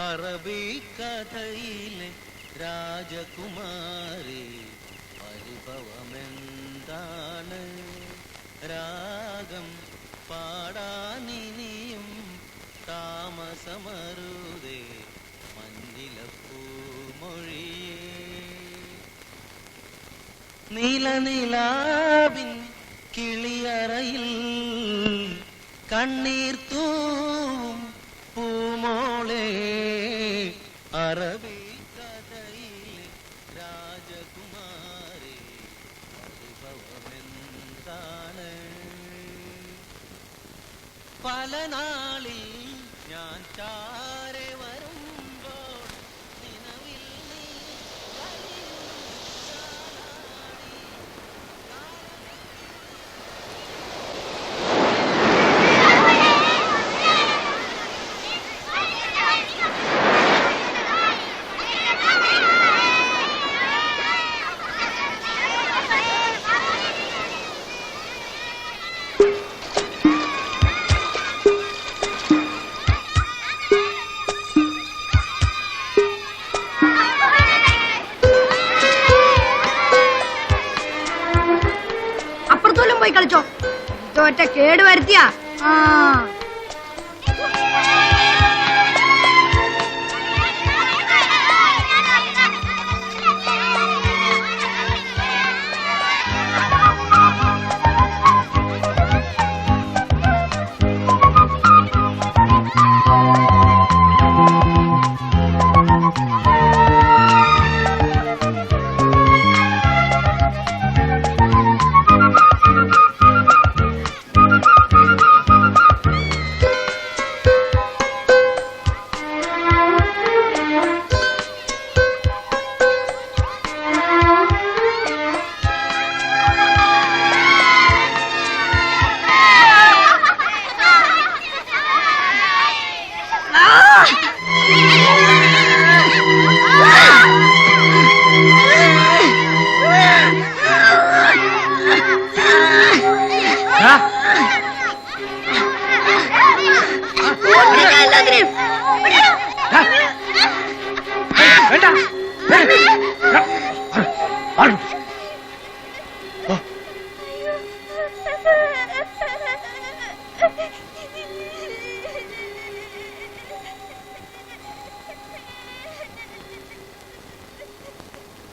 അറബിക്കഥയിലെ രാജകുമാരി അനുഭവമെന്താണ്? രാഗം പാടാനിനിയും താമസമരുതേ മഞ്ഞിലപ്പൂമൊഴിയേ നീലനിലാവിൻ കിളിയറയിൽ കണ്ണീർ തൂവും അറബി കഥയിലെ രാജകുമാരി അനുഭവമെന്താണ്? പല നാളിൽ ഞാൻ ചാരെ കളിച്ചോ? തോറ്റ കേട് വരുത്തിയ? ആ.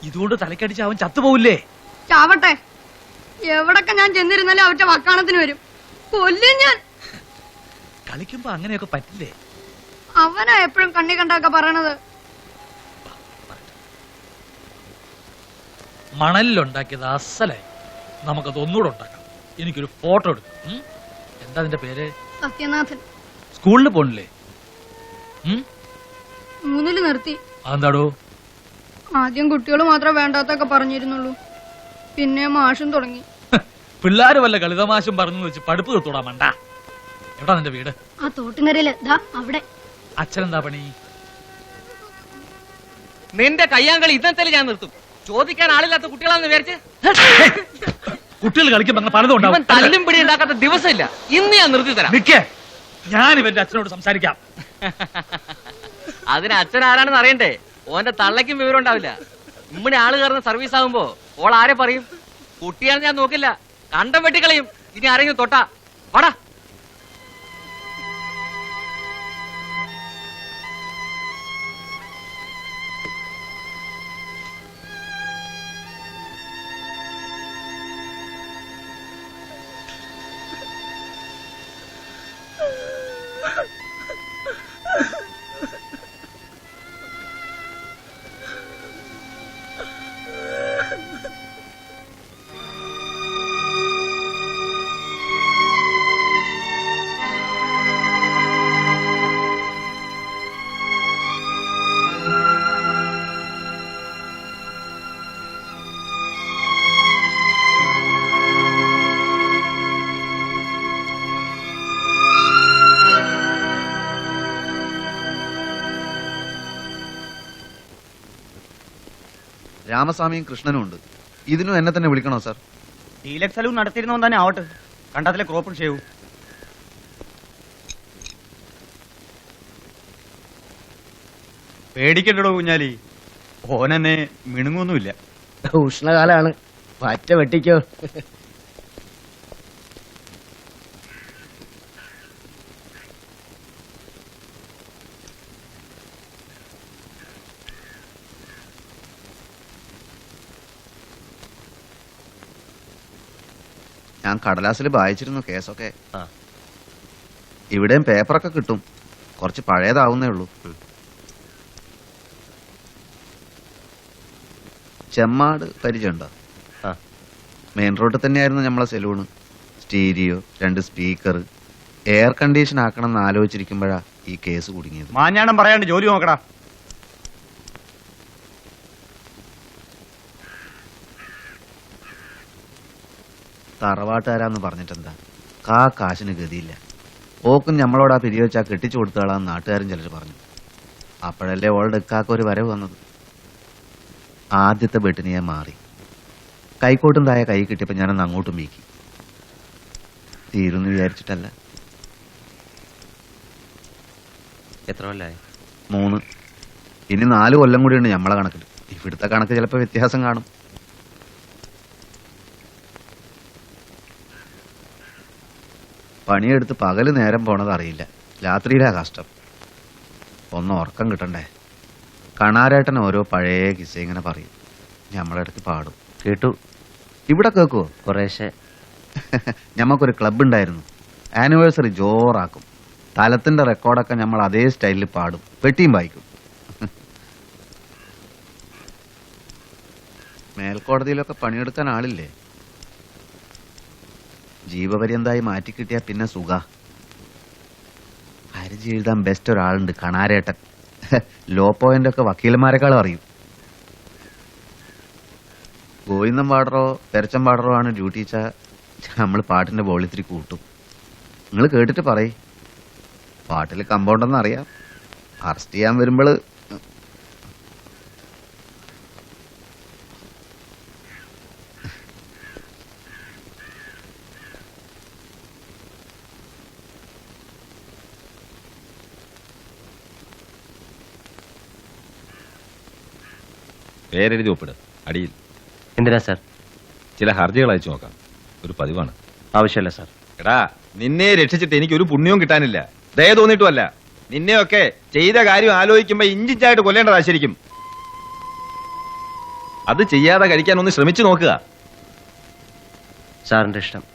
ഇതുകൊണ്ട് തലക്കടിച്ച് അവൻ ചത്തുപോവില്ലേ? ചാവട്ടെ. എവിടൊക്കെ ഞാൻ ചെന്നിരുന്നാലും അവരുടെ വക്കാണത്തിന് വരും. കൊല്ലും ഞാൻ. കളിക്കുമ്പോ അങ്ങനെയൊക്കെ പറ്റില്ലേ? അവനാ എപ്പോഴും കണ്ണി കണ്ടൊക്കെ പറയണത്. മണലിലുണ്ടാക്കിയത് അസലായി. നമുക്കത് ഒന്നുകൂടെ ഉണ്ടാക്കാം. എനിക്കൊരു ഫോട്ടോ എടുക്കാം. ഉം? എന്താ അതിന്റെ പേര്? സത്യനാഥൻ. സ്കൂളിൽ പോണില്ലേ? ഉം? മൂന്നിൽ നിർത്തി. അതെന്താടോ? ആദ്യം കുട്ടികൾ മാത്രമേ വേണ്ടാത്തൊക്കെ പറഞ്ഞിരുന്നുള്ളൂ. പിന്നെ മാഷും തുടങ്ങി. പിള്ളാര് വല്ല കളിതമാശം പറഞ്ഞു വെച്ച് പഠിപ്പ് തൊട്ടൂടാ മണ്ട. എവിടാ നിന്റെ വീട്? ആ തോട്ടുനരയിൽ ദാ അവിടെ. അച്ഛനെന്താ പണി? നിന്റെ കയ്യാങ്കളി ഇന്നത്തെ ഞാൻ നിർത്തും. ചോദിക്കാൻ ആളില്ലാത്ത കുട്ടികളാന്ന് വിചാരിച്ച്? കുട്ടികൾ കളിക്കുമ്പോ അങ്ങനെ പലതും ഉണ്ടാവും. തല്ലും പിടി ഉണ്ടാക്കാത്ത ദിവസമില്ല. ഇന്ന് ഞാൻ നിർത്തി തരാം. നിക്കേ. ഞാൻ ഇവന്റെ അച്ഛനോട് സംസാരിക്കാം. അതിന് അച്ഛൻ ആരാണെന്ന് അറിയണ്ടേ? ഓന്റെ തള്ളയ്ക്കും വിവരം ഉണ്ടാവില്ല. ഇമ്മണി ആൾ കയറുന്ന സർവീസ് ആകുമ്പോ ഓൾ ആരെ പറയും. കുട്ടിയാണെന്ന് ഞാൻ നോക്കില്ല. കണ്ടം വെട്ടിക്കളയും. ഇനി ആരെങ്കിലും തൊട്ടാ. വാടാ. രാമസ്വാമിയും കൃഷ്ണനും ഉണ്ട്. ഇതിനും എന്നെ തന്നെ വിളിക്കണോ സാർ? ഡീലക്സ് സലൂൺ നടത്തിയിരുന്നവൻ തന്നെ ആവട്ടെ. കണ്ടത്തിലെ ക്രോപ്പ് ചെയ്യൂ പേടിക്കണ്ടോ കുഞ്ഞാലി. ഓനെന്നെ മിണുങ്ങൊന്നുമില്ല ഉഷ്ണകാലാണ്. പറ്റ വെട്ടിക്കോ. ഞാൻ കടലാസിൽ വായിച്ചിരുന്നു കേസൊക്കെ. ഇവിടെയും പേപ്പറൊക്കെ കിട്ടും. കുറച്ച് പഴയതാവുന്നേ ഉള്ളൂ. ചെമ്മാട് പരിചയമുണ്ടോ? മെയിൻ റോഡിൽ തന്നെയായിരുന്നു നമ്മളെ സെലൂണ് സ്റ്റീരിയോ രണ്ട് സ്പീക്കർ എയർ കണ്ടീഷൻ ആക്കണം എന്ന് ആലോചിച്ചിരിക്കുമ്പോഴാ ഈ കേസ് കുടുങ്ങിയത്. മാഞ്ഞാണം പറയാണ്ട് ജോലി നോക്കടാ. തറവാട്ടുകാരാന്ന് പറഞ്ഞിട്ടെന്താ? കാ കാശിന് ഗതിയില്ല. ഓക്കും നമ്മളോട് ആ പിരിവ് വെച്ചാൽ കെട്ടിച്ചു കൊടുത്തോളാം നാട്ടുകാരും ചിലർ പറഞ്ഞു. അപ്പോഴല്ലേ ഓളുടെ ഇക്കാക്ക ഒരു വരവ് വന്നത്. ആദ്യത്തെ ബെട്ടിന് ഞാൻ മാറി. കൈക്കോട്ടും തായ കൈ കിട്ടിയപ്പോൾ ഞാനൊന്ന് അങ്ങോട്ടും വീക്കി. തീരുന്ന് വിചാരിച്ചിട്ടല്ല. എത്ര കൊല്ലായി? മൂന്ന്. ഇനി നാല് കൊല്ലം കൂടിയുണ്ട് നമ്മളെ കണക്കിൽ ഇവിടുത്തെ കണക്ക് ചിലപ്പോൾ വ്യത്യാസം കാണും. പണിയെടുത്ത് പകൽ നേരം പോണത് അറിയില്ല. രാത്രിയിലാ കഷ്ടം. ഒന്ന് ഉറക്കം കിട്ടണ്ടേ? കണാരേട്ടൻ ഓരോ പഴയ കിസ്സ ഇങ്ങനെ പറയും. ഞമ്മളെ അടുത്ത് പാടും. കേട്ടു? ഇവിടെ കേൾക്കുവോ കുറേശ്ശെ. ഞമ്മക്കൊരു ക്ലബ് ഉണ്ടായിരുന്നു ആനിവേഴ്സറി ജോറാക്കും. തലത്തിന്റെ റെക്കോർഡൊക്കെ നമ്മൾ അതേ സ്റ്റൈലിൽ പാടും. പെട്ടിയും വായിക്കും. മേൽക്കോടതിയിലൊക്കെ പണിയെടുക്കാൻ ആളില്ലേ? ജീവപര്യന്തായി മാറ്റിക്കിട്ടിയാ പിന്നെ സുഖ. ഹരിജി എഴുതാൻ ബെസ്റ്റ് ഒരാളുണ്ട് കണാരേട്ടൻ. ലോ പോയിന്റ് ഒക്കെ വക്കീലന്മാരെക്കാളും അറിയും. ഗോവിന്ദം പാടറോ പെരച്ചം പാടറോ ആണ് ഡ്യൂട്ടി വെച്ചാൽ നമ്മൾ പാട്ടിന്റെ ബോളിത്തിരി കൂട്ടും. നിങ്ങൾ കേട്ടിട്ട് പറയ്. പാട്ടിൽ കമ്പൗണ്ടെന്ന് അറിയാം. അറസ്റ്റ് ചെയ്യാൻ വരുമ്പോൾ പേരെഴുതി ഒപ്പിട്. അടിയിൽ. എന്തിനാ സാർ? ചില ഹർജികൾ അയച്ചു നോക്കാം. ഒരു പതിവാണ്. ആവശ്യമല്ല സാർ. എടാ നിന്നെ രക്ഷിച്ചിട്ട് എനിക്ക് ഒരു പുണ്യവും കിട്ടാനില്ല. ദയ തോന്നിയിട്ടുമല്ല. നിന്നെയൊക്കെ ചെയ്ത കാര്യം ആലോചിക്കുമ്പോ ഇഞ്ചിഞ്ചായിട്ട് കൊല്ലേണ്ടതാ ശരിക്കും അത് ചെയ്യാതെ കഴിക്കാൻ ഒന്ന് ശ്രമിച്ചു നോക്കുക. സാറിന്റെ ഇഷ്ടം.